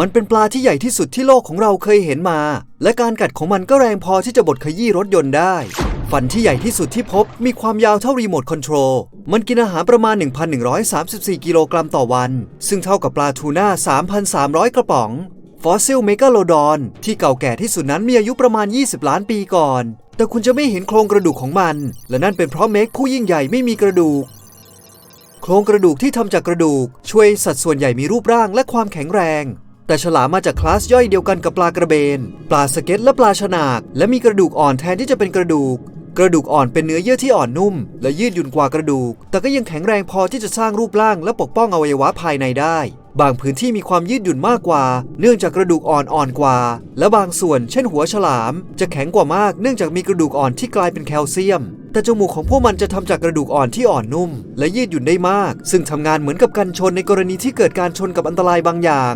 มันเป็นปลาที่ใหญ่ที่สุดที่โลกของเราเคยเห็นมา และการกัดของมันก็แรงพอที่จะบดขยี้รถยนต์ได้ ฟันที่ใหญ่ที่สุดที่พบมีความยาวเท่ารีโมทคอนโทรล มันกินอาหารประมาณ 1,134 กิโลกรัมต่อวัน ซึ่งเท่ากับปลาทูน่า 3,300 กระป๋อง ฟอสซิลเมกาโลดอน ที่เก่าแก่ที่สุดนั้นมีอายุประมาณ 20 ล้านปีก่อน แต่คุณจะไม่เห็นโครงกระดูกของมัน และนั่นเป็นเพราะเมกผู้ยิ่งใหญ่ไม่มีกระดูกโครงกระดูกที่ทำจากกระดูก ช่วยสัตว์ส่วนใหญ่มีรูปร่างและความแข็งแรง แต่ฉลามมาจากคลาสย่อยเดียวกันกับปลากระเบน ปลาสเก็ตและปลาฉนาก และมีกระดูกอ่อนแทนที่จะเป็นกระดูก กระดูกอ่อนเป็นเนื้อเยื่อที่อ่อนนุ่ม และยืดหยุ่นกว่ากระดูก แต่ก็ยังแข็งแรงพอที่จะสร้างรูปร่างและปกป้องอวัยวะภายในได้ บางพื้นที่มีความยืดหยุ่นมากกว่า เนื่องจากกระดูกอ่อนอ่อนกว่า และบางส่วน เช่นหัวฉลาม จะแข็งกว่ามากเนื่องจากมีกระดูกอ่อนที่กลายเป็นแคลเซียมแต่จมูกของพวกมันจะทำจากกระดูกอ่อนที่อ่อนนุ่ม และยืดหยุ่นได้มาก ซึ่งทำงานเหมือนกับกันชนในกรณีที่เกิดการชนกับอันตรายบางอย่าง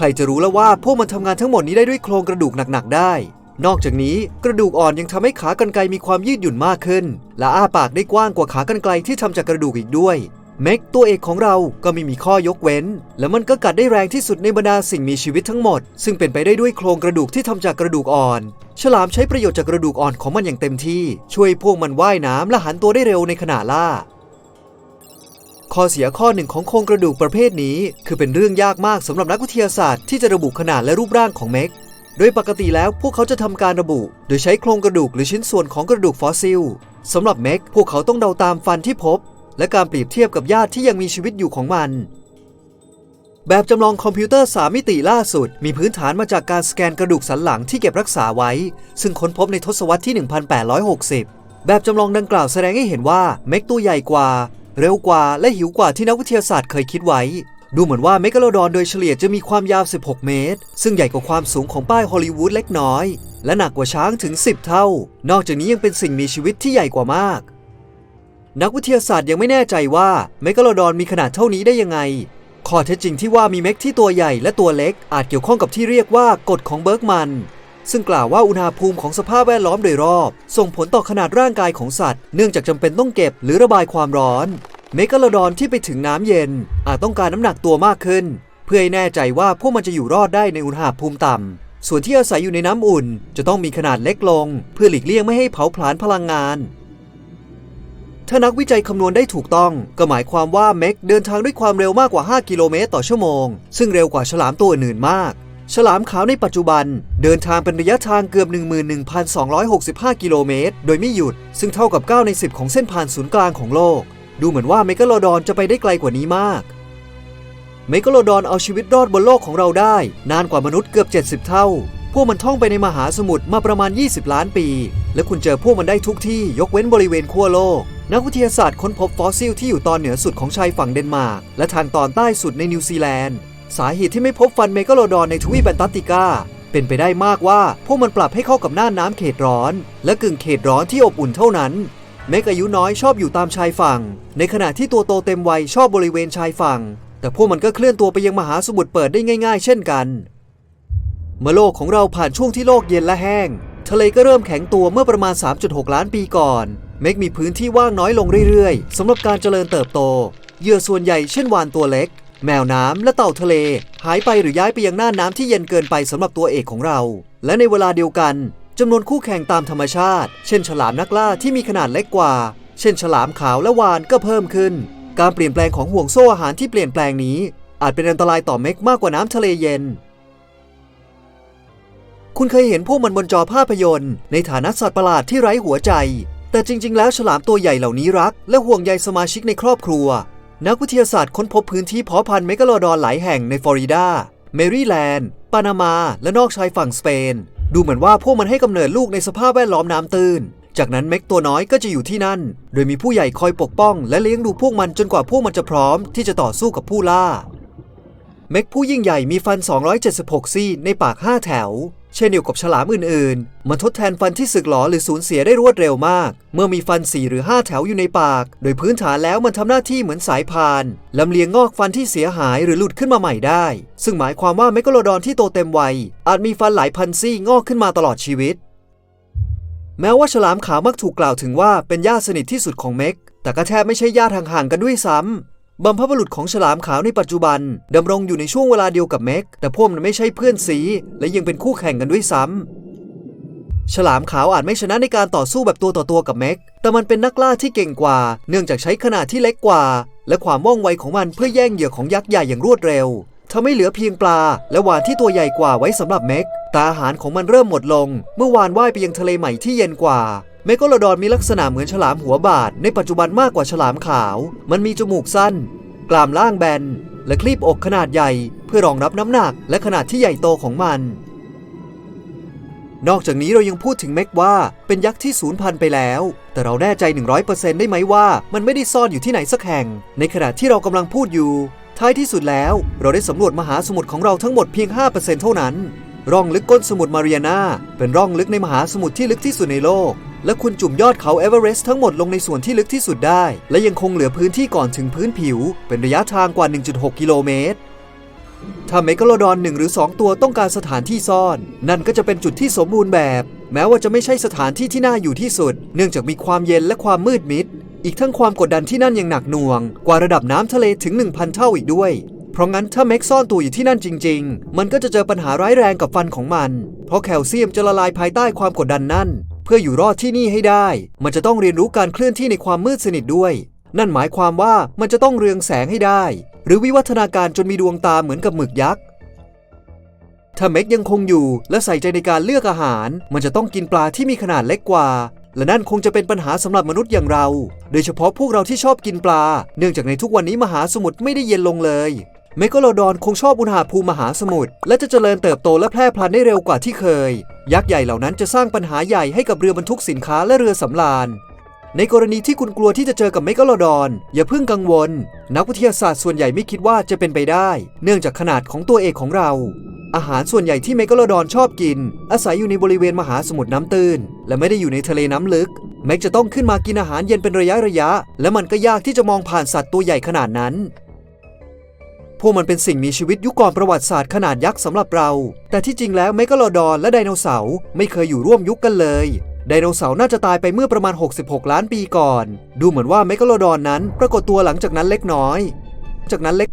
ใครจะรู้แล้วว่าพวกมันทำงานทั้งหมดนี้ได้ด้วยโครงกระดูกหนักๆได้ นอกจากนี้กระดูกอ่อนยังทำให้ขากรรไกรมีความยืดหยุ่นมากขึ้น และอ้าปากได้กว้างกว่าขากรรไกรที่ทำจากกระดูกอีกด้วยเม็กตัวเอกของเราก็ไม่มีข้อยกเว้น และมันก็กัดได้แรงที่สุดในบรรดาสิ่งมีชีวิตทั้งหมด ซึ่งเป็นไปได้ด้วยโครงกระดูกที่ทำจากกระดูกอ่อน ฉลามใช้ประโยชน์จากกระดูกอ่อนของมันอย่างเต็มที่ ช่วยพวกมันว่ายน้ำและหันตัวได้เร็วในขณะล่า ข้อเสียข้อหนึ่งของโครงกระดูกประเภทนี้ คือเป็นเรื่องยากมากสำหรับนักวิทยาศาสตร์ที่จะระบุขนาดและรูปร่างของเม็ก โดยปกติแล้วพวกเขาจะทำการระบุ โดยใช้โครงกระดูกหรือชิ้นส่วนของกระดูกฟอสซิลสำหรับเม็กพวกเขาต้องเดาตามฟันที่พบ และการเปรียบเทียบกับญาติที่ยังมีชีวิตอยู่ของมัน แบบจำลองคอมพิวเตอร์ 3 มิติล่าสุด มีพื้นฐานมาจากการสแกนกระดูกสันหลังที่เก็บรักษาไว้ ซึ่งค้นพบในทศวรรษที่ 1860แบบจำลองดังกล่าวแสดงให้เห็นว่าเม็กตัวใหญ่กว่า เร็วกว่าและหิวกว่าที่นักวิทยาศาสตร์เคยคิดไว้ ดูเหมือนว่าเมกะโลดอนโดยเฉลี่ยจะมีความยาว 16 เมตร ซึ่งใหญ่กว่าความสูงของป้ายฮอลลีวูดเล็กน้อย และหนักกว่าช้างถึง 10 เท่า นอกจากนี้ยังเป็นสิ่งมีชีวิตที่ใหญ่กว่ามากนักวิทยาศาสตร์ยังไม่แน่ใจว่าเมกะโลดอนมีขนาดเท่านี้ได้ยังไง ข้อเท็จจริงที่ว่ามีเม็กที่ตัวใหญ่และตัวเล็กอาจเกี่ยวข้องกับที่เรียกว่ากฎของเบิร์กมัน ซึ่งกล่าวว่าอุณหภูมิของสภาพแวดล้อมโดยรอบ ส่งผลต่อขนาดร่างกายของสัตว์ เนื่องจากจำเป็นต้องเก็บหรือระบายความร้อนเมกะโลดอนที่ไปถึงน้ำเย็น อาจต้องการน้ำหนักตัวมากขึ้น เพื่อให้แน่ใจว่าพวกมันจะอยู่รอดได้ในอุณหภูมิต่ำส่วนที่อาศัยอยู่ในน้ำอุ่น จะต้องมีขนาดเล็กลง เพื่อหลีกเลี่ยงไม่ให้เผาผลาญพลังงาน ถ้านักวิจัยคำนวณได้ถูกต้อง ก็หมายความว่าเม็กเดินทางด้วยความเร็วมากกว่า 5 กิโลเมตรต่อชั่วโมง ซึ่งเร็วกว่าฉลามตัวอื่นๆมาก ฉลามขาวในปัจจุบัน เดินทางเป็นระยะทางเกือบ 11,265 กิโลเมตร โดยไม่หยุด ซึ่งเท่ากับ 9 ใน 10 ของเส้นผ่านศูนย์กลางของโลก ดูเหมือนว่าเมกะโลดอนจะไปได้ไกลกว่านี้มาก เมกะโลดอนเอาชีวิตรอดบนโลกของเราได้ นานกว่ามนุษย์เกือบ 70 เท่า พวกมันท่องไปในมหาสมุทรมาประมาณ 20 ล้านปี และคุณเจอพวกมันได้ทุกที่ยกเว้นบริเวณขั้วโลก นักวิทยาศาสตร์ค้นพบฟอสซิลที่อยู่ตอนเหนือสุดของชายฝั่งเดนมาร์กและทางตอนใต้สุดในนิวซีแลนด์ สาเหตุที่ไม่พบฟันเมกโลดอนในทวีปแอนตาร์กติกา เป็นไปได้มากว่าพวกมันปรับให้เข้ากับหน้าน้ำเขตร้อน และกึ่งเขตร้อนที่อบอุ่นเท่านั้นเมกอายุน้อยชอบอยู่ตามชายฝั่ง ในขณะที่ตัวโตเต็มวัยชอบบริเวณชายฝั่ง แต่พวกมันก็เคลื่อนตัวไปยังมหาสมุทรเปิดได้ง่าย ๆ เช่นกัน เมื่อโลกของเราผ่านช่วงที่โลกเย็นและแห้ง ทะเลก็เริ่มแข็งตัวเมื่อประมาณ 3.6 ล้านปีก่อน เมกมีพื้นที่ว่างน้อยลงเรื่อยๆสำหรับการเจริญเติบโตเหยื่อส่วนใหญ่เช่นวานตัวเล็ก แมวน้ำและเต่าทะเล หายไปหรือย้ายไปยังหน้าน้ำที่เย็นเกินไปสำหรับตัวเอกของเรา และในเวลาเดียวกันจำนวนคู่แข่งตามธรรมชาติ เช่น ฉลามนักล่าที่มีขนาดเล็กกว่า เช่น ฉลามขาวและวานก็เพิ่มขึ้น การเปลี่ยนแปลงของห่วงโซ่อาหารที่เปลี่ยนแปลงนี้ อาจเป็นอันตรายต่อเม็กมากกว่าน้ำทะเลเย็น คุณเคยเห็นพวกมันบนจอภาพยนตร์ ในฐานะสัตว์ประหลาดที่ไร้หัวใจ แต่จริง ๆ แล้วฉลามตัวใหญ่เหล่านี้รัก และห่วงใยสมาชิกในครอบครัว นักวิทยาศาสตร์ค้นพบพื้นที่เพาะพันธุ์เมกะโลดอนหลายแห่งในฟลอริดา เมริแลนด์ ปานามา และนอกชายฝั่งสเปน ดูเหมือนว่าพวกมันให้กำเนิดลูกในสภาพแวดล้อมน้ำตื้น จากนั้นเม็กตัวน้อยก็จะอยู่ที่นั่น โดยมีผู้ใหญ่คอยปกป้อง และเลี้ยงดูพวกมันจนกว่าพวกมันจะพร้อมที่จะต่อสู้กับผู้ล่า เม็กผู้ยิ่งใหญ่มีฟัน 276 ซี่ในปาก 5 แถว เช่นเดียวกับฉลามอื่นๆมันทดแทนฟันที่สึกหรอหรือสูญเสียได้รวดเร็วมาก เมื่อมีฟัน 4 หรือ 5 แถวอยู่ในปาก โดยพื้นฐานแล้วมันทำหน้าที่เหมือนสายพานลำเลียงงอกฟันที่เสียหายหรือหลุดขึ้นมาใหม่ได้ ซึ่งหมายความว่าเมกะโลดอนที่โตเต็มวัย อาจมีฟันหลายพันซี่งอกขึ้นมาตลอดชีวิต แม้ว่าฉลามขาวมักถูกกล่าวถึงว่าเป็นญาติสนิทที่สุดของเม็กแต่ก็แทบไม่ใช่ญาติห่างๆกันด้วยซ้ำ บัมพบุรุษของฉลามขาวในปัจจุบันดำรงอยู่ในช่วงเวลาเดียวกับเม็ก แต่พวกมันไม่ใช่เพื่อนสีและยังเป็นคู่แข่งกันด้วยซ้ำ ฉลามขาวอาจไม่ชนะในการต่อสู้แบบตัวต่อตัวกับเม็ก แต่มันเป็นนักล่าที่เก่งกว่า เนื่องจากใช้ขนาดที่เล็กกว่า และความว่องไวของมันเพื่อแย่งเหยื่อของยักษ์ใหญ่อย่างรวดเร็วทำให้เหลือเพียงปลา และวานที่ตัวใหญ่กว่าไว้สำหรับเม็กแต่อาหารของมันเริ่มหมดลง เมื่อวานว่ายไปยังทะเลใหม่ที่เย็นกว่า เมกโลดอนมีลักษณะเหมือนฉลามหัวบาดในปัจจุบันมากกว่าฉลามขาว มันมีจมูกสั้นกรามล่างแบน และคลีบอกขนาดใหญ่เพื่อรองรับน้ำหนักและขนาดที่ใหญ่โตของมัน นอกจากนี้เรายังพูดถึงเม็กว่าเป็นยักษ์ที่สูญพันธุ์ไปแล้ว แต่เราแน่ใจ 100%ได้ไหมว่ามันไม่ได้ซ่อนอยู่ที่ไหนสักแห่ง ในขณะที่เรากำลังพูดอยู่ ท้ายที่สุดแล้วเราได้สำรวจมหาสมุทรของเราทั้งหมดเพียง 5%เท่านั้น ร่องลึกก้นสมุทรมาเรียนาเป็นร่องลึกในมหาสมุทรที่ลึกที่สุดในโลก และคุณจุ่มยอดเขาเอเวอเรสต์ทั้งหมดลงในส่วนที่ลึกที่สุดได้ และยังคงเหลือพื้นที่ก่อนถึงพื้นผิว เป็นระยะทางกว่า 1.6 กิโลเมตร ถ้าเมกะโลดอนหนึ่งหรือ 2 ตัวต้องการสถานที่ซ่อน นั่นก็จะเป็นจุดที่สมบูรณ์แบบ แม้ว่าจะไม่ใช่สถานที่ที่น่าอยู่ที่สุด เนื่องจากมีความเย็นและความมืดมิด อีกทั้งความกดดันที่นั่นยังหนักหน่วง กว่าระดับน้ำทะเลถึง 1,000 เท่าอีกด้วยเพราะงั้นถ้าเม็กซ่อนตัวอยู่ที่นั่นจริง ๆ มันก็จะเจอปัญหาร้ายแรงกับฟันของมัน เพราะแคลเซียมจะละลายภายใต้ความกดดันนั่น พื่ออยู่รอดที่นี่ให้ได้ มันจะต้องเรียนรู้การเคลื่อนที่ในความมืดสนิทด้วย นั่นหมายความว่ามันจะต้องเรืองแสงให้ได้ หรือวิวัฒนาการจนมีดวงตาเหมือนกับหมึกยักษ์ถ้าเม็กยังคงอยู่และใส่ใจในการเลือกอาหาร มันจะต้องกินปลาที่มีขนาดเล็กกว่า และนั่นคงจะเป็นปัญหาสำหรับมนุษย์อย่างเรา โดยเฉพาะพวกเราที่ชอบกินปลา เนื่องจากในทุกวันนี้มหาสมุทรไม่ได้เย็นลงเลยเมกโลดอนคงชอบอุณหภูมิมหาสมุทรและจะเจริญเติบโตและแพร่พันธุ์ได้เร็วกว่าที่เคย ยักษ์ใหญ่เหล่านั้นจะสร้างปัญหาใหญ่ให้กับเรือบรรทุกสินค้าและเรือสำราญ ในกรณีที่คุณกลัวที่จะเจอกับเมกะโลดอนอย่าเพิ่งกังวล นักวิทยาศาสตร์ส่วนใหญ่ไม่คิดว่าจะเป็นไปได้ เนื่องจากขนาดของตัวเอกของเรา อาหารส่วนใหญ่ที่เมกะโลดอนชอบกิน อาศัยอยู่ในบริเวณมหาสมุทรน้ำตื้น และไม่ได้อยู่ในทะเลน้ำลึกเมกจะต้องขึ้นมากินอาหารเย็นเป็นระยะระยะ และมันก็ยากที่จะมองผ่านสัตว์ตัวใหญ่ขนาดนั้น พวกมันเป็นสิ่งมีชีวิตยุคก่อนประวัติศาสตร์ขนาดยักษ์สำหรับเรา แต่ที่จริงแล้วเมกะโลดอนและไดโนเสาร์ไม่เคยอยู่ร่วมยุคกันเลยไดโนเสาร์น่าจะตายไปเมื่อประมาณ 66 ล้านปีก่อน ดูเหมือนว่าเมกะโลดอนนั้นปรากฏตัวหลังจากนั้นเล็กน้อย จากนั้นเล็ก